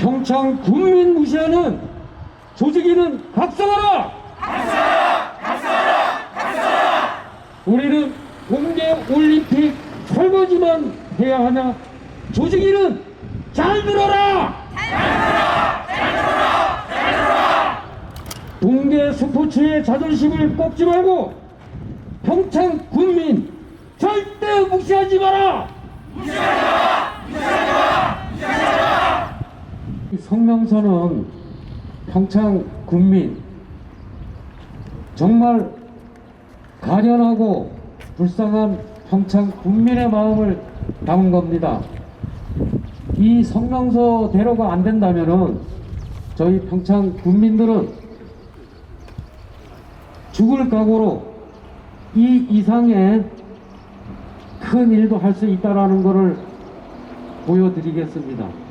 평창 국민 무시하는 조직이는 각성하라! 각성하라! 각성하라! 각성하라! 우리는 공개 올림픽 설거지만 해야 하냐? 조직이는 잘 들어라! 동계 스포츠의 자존심을 꺾지 말고 평창 국민 절대 무시하지 마라! 이 성명서는 평창 국민 정말 가련하고 불쌍한 평창 국민의 마음을 담은 겁니다. 이 성명서대로가 안 된다면은 저희 평창 국민들은 죽을 각오로 이 이상의 큰 일도 할 수 있다라는 것을 보여드리겠습니다.